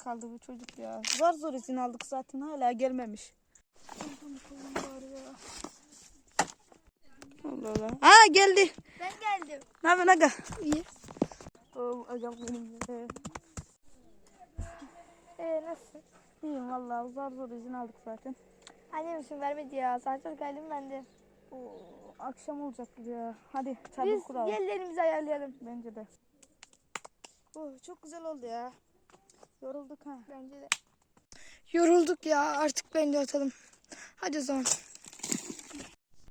aldık ya. Zor zor izin aldık zaten hala gelmemiş. Allah Allah. Aa geldi. Ben geldim. Ne yapıyorsun aga? İyi. Oo, agam benim. Ee, Ee nasılsın? İyiyim valla zor zor izin aldık zaten. Annem için vermedi ya. Çok geldim ben de. Oo, akşam olacak ya. Hadi çadır Biz kuralım. yerlerimizi ayarlayalım. Bence de. Oh, çok güzel oldu ya. Yorulduk ha. Bence de. Yorulduk ya. Artık bence atalım. Hadi o zaman.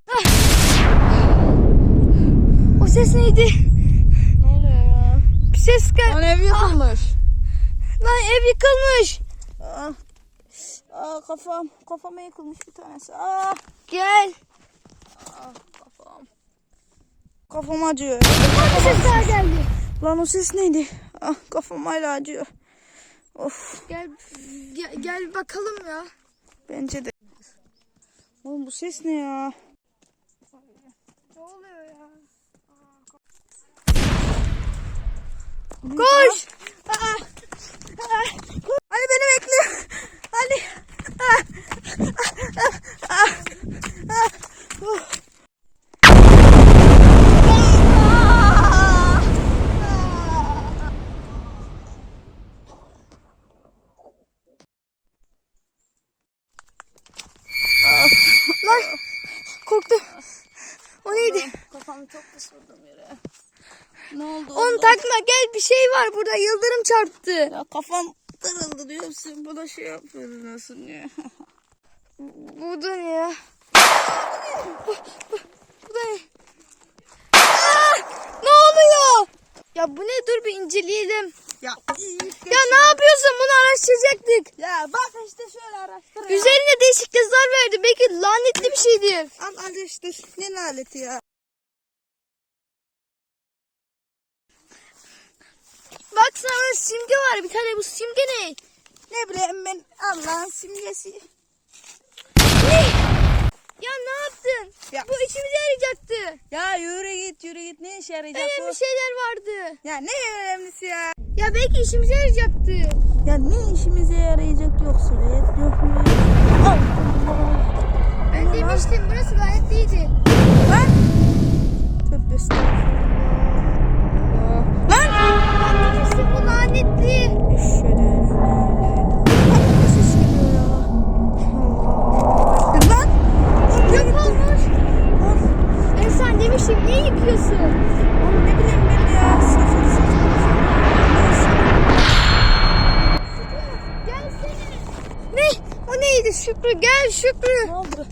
Ah! O ses neydi? Ne oluyor ya? Bir ses gel. Lan ev yıkılmış. Lan ev yıkılmış. Aa, aa, kafam. Kafama yıkılmış bir tanesi. Aa, Gel. aa kafam. Kafam acıyor. Bir ses daha geldi. Lan o ses neydi? Ah, kafam hala acıyor. Of Gel, gel, gel bakalım ya. bence de. Oğlum bu ses ne ya? Ne oluyor ya? Koş. Aa, aa, Ali beni bekle. Ali. Ah, ah, ah, ah, oh. Lan korktum. O neydi? Kafamı çok vurdum yere. Ne oldu? Onu takma gel bir şey var burada yıldırım çarptı. Ya kafam kırıldı diyorsun. Bana şey yapıyorsun ya. Bu da ne? Bu, bu, bu da ne? Aa, ne oluyor? Ya bu ne dur bir inceleyelim. Ya, Ya ne yapıyorsun bunu araştıracaktık. ya bak işte şöyle araştır ya. Üzerine değişik yazılar verdi. Belki lanetli bir şeydir. Al al işte. Ne laneti ya. Bak sana simge var bir tane bu simge ne? Ne bileyim ben Allah'ın simgesi. Ne? Ya ne yaptın? Ya. Bu işimize yarayacaktı. Ya yürü git yürü git ne işe yarayacak bu? Önemli şeyler vardı. Ya ne önemlisi ya? Ya belki işimize yarayacaktı. Ya ne işimize yarayacak yok süret yok mu? Ben demiştim burası gayet iyiydi. Lan. Neydi Şükrü? Gel Şükrü. Ne oldu?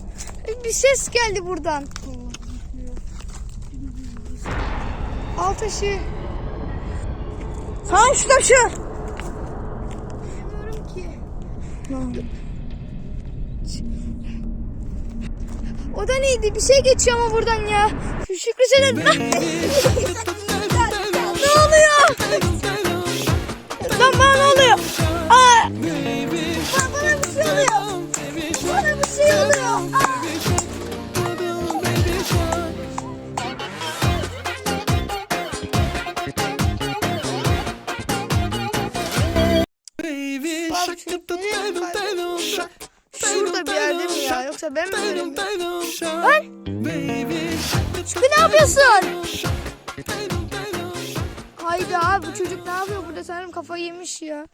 Bir ses geldi buradan. Al taşı. Sağ şu taşı. Bilmiyorum ki. O da neydi? Bir şey geçiyor ama buradan ya. Şu Şükrü sen ne oluyor? Kayboldu? Şurada bir yerde mi ya? Yoksa ben mi göremiyorum? Lan! Şükrü ne yapıyorsun? Hayda abi bu çocuk ne yapıyor burada? Sanırım kafayı yemiş ya.